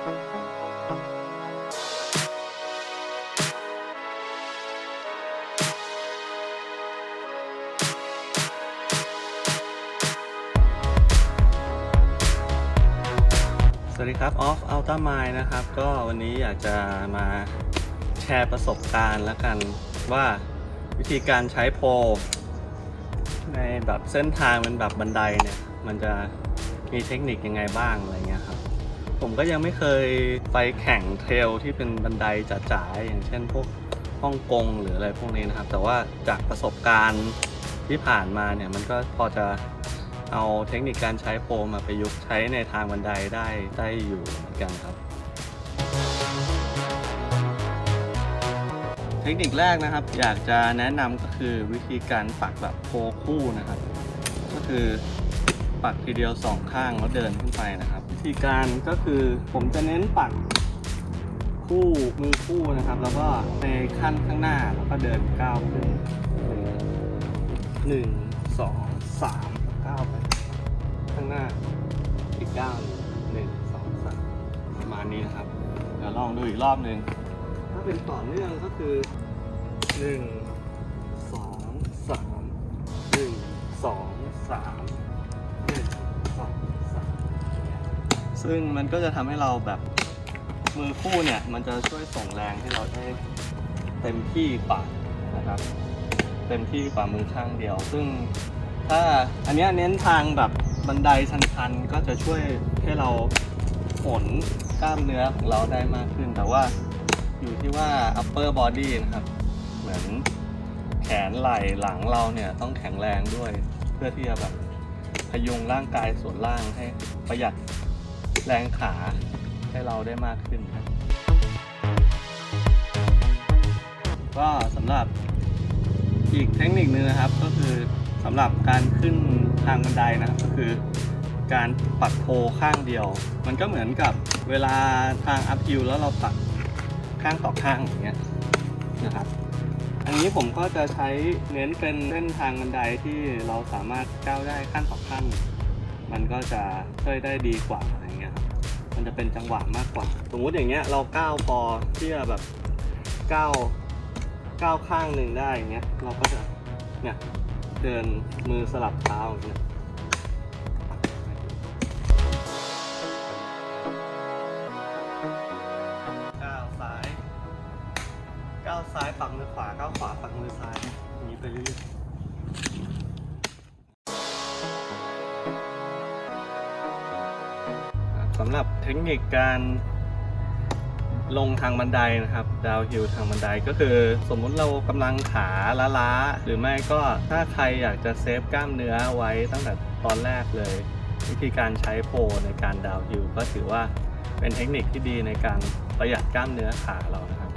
สวัสดีครับ Off Ultra Mind นะครับ ก็วันนี้อยากจะมาแชร์ประสบการณ์แล้วกันว่าวิธีการใช้โพในแบบเส้นทางเป็นแบบบันไดเนี่ย มันจะมีเทคนิคยังไงบ้างอะไรเงี้ยครับ ผมก็ยังไม่เคยไปแข่งเทรลที่เป็นบันไดจ๋าๆอย่างเช่นพวกฮ่องกงหรืออะไรพวกนี้นะครับ แต่ว่าจากประสบการณ์ที่ผ่านมาเนี่ยมันก็พอจะเอาเทคนิคการใช้โปรมาประยุกต์ใช้ในทางบันไดได้ได้อยู่เหมือนกันครับ เทคนิคแรกนะครับ อยากจะแนะนำก็คือวิธีการปักแบบโพคู่นะครับ ก็คือ ปักทีเดียวสองข้างแล้วเดินขึ้นไปนะครับวิธีการก็คือผมจะเน้นปักคู่มือคู่นะครับ แล้วก็ในขั้นข้างหน้าแล้วก็เดินก้าวขึ้นหนึ่งสองสามก้าวไปข้างหน้าอีกก้าวหนึ่งสองสามประมาณนี้นะครับเดี๋ยวลองดูอีกรอบหนึ่งถ้าเป็นต่อเนื่องก็คือหนึ่ง ซึ่งมันก็จะทำให้เราแบบมือคู่เนี่ย มันจะช่วยส่งแรงให้เราได้เต็มที่กว่านะครับ เต็มที่กว่ามือข้างเดียว ซึ่งถ้าอันนี้เน้นทางแบบบันไดชันๆ ก็จะช่วยให้เราฝนกล้ามเนื้อของเราได้มากขึ้น แต่ว่าอยู่ที่ว่า upper body นะครับ เหมือนแขนไหล่หลังเราเนี่ยต้องแข็งแรงด้วย เพื่อที่จะแบบพยุงร่างกายส่วนล่างให้ประหยัด แรงขาให้เราได้มากขึ้นครับก็สำหรับอีกเทคนิคนึงนะครับ ก็คือสำหรับการขึ้นทางบันไดนะครับก็คือการปักโพข้างเดียว มันก็เหมือนกับเวลาทางอัพฮิลแล้วเราปักข้างต่อข้างอย่างเงี้ยนะครับ อันนี้ผมก็จะใช้เน้นเป็นเส้นทางบันไดที่เราสามารถก้าวได้ขั้นต่อขั้น มันก็จะช่วยได้ดีกว่าอะไรเงี้ยครับมันจะเป็นจังหวะมากกว่า สมมติอย่างเงี้ยเราก้าวพอที่จะแบบก้าวก้าวข้างหนึ่งได้อย่างเงี้ยเราก็จะเนี่ยเดินมือสลับเท้าอย่างเงี้ยก้าวซ้ายก้าวซ้ายปักมือขวาก้าวขวาปัก สำหรับเทคนิคการลงทางบันไดนะครับ ดาวฮิลทางบันไดก็คือ สมมุติเรากำลังขาล้าๆหรือไม่ก็ถ้าใครอยากจะเซฟกล้ามเนื้อไว้ตั้งแต่ตอนแรกเลย วิธีการใช้โพในการดาวฮิลก็ถือว่าเป็นเทคนิคที่ดีในการประหยัดกล้ามเนื้อขาเรานะครับ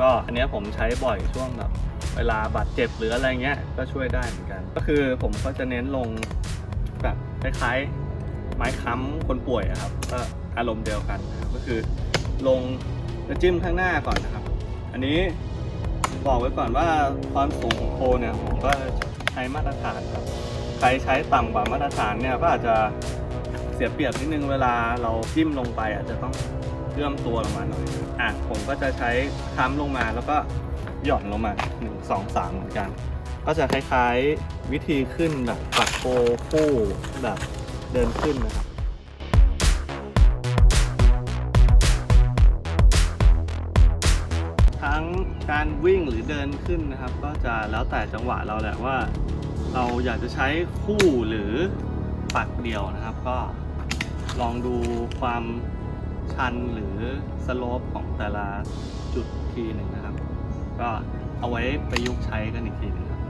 ก็อันนี้ผมใช้บ่อยช่วงแบบเวลาบาดเจ็บหรืออะไรเงี้ยก็ช่วยได้เหมือนกัน ก็คือผมก็จะเน้นลงแบบคล้ายๆ ไม้ค้ำคนป่วยอะครับ ก็อารมณ์เดียวกันนะครับก็คือลงจะจิ้มข้างหน้าก่อนนะครับ อันนี้บอกไว้ก่อนว่าความสูงของโคเนี่ยผมก็ใช้มาตรฐานครับใครใช้ต่ำกว่ามาตรฐานเนี่ยก็อาจจะเสียเปรียบนิดนึงเวลาเราจิ้มลงไปอาจจะต้องเลื่อมตัวลงมาหน่อยอะผมก็จะใช้ค้ำลงมาแล้วก็หย่อนลงมาหนึ่งสองสามเหมือนกัน ก็จะคล้ายๆวิธีขึ้นแบบปักโคคู่แบบ เดินขึ้นนะครับทั้งการวิ่งหรือเดินขึ้นนะครับ ก็จะแล้วแต่จังหวะเราแหละว่า เราอยากจะใช้คู่หรือปักเดียวนะครับ ก็ลองดูความชันหรือสโลปของแต่ละจุดทีหนึ่งนะครับ ก็เอาไว้ประยุกต์ใช้กันอีกทีหนึ่งครับ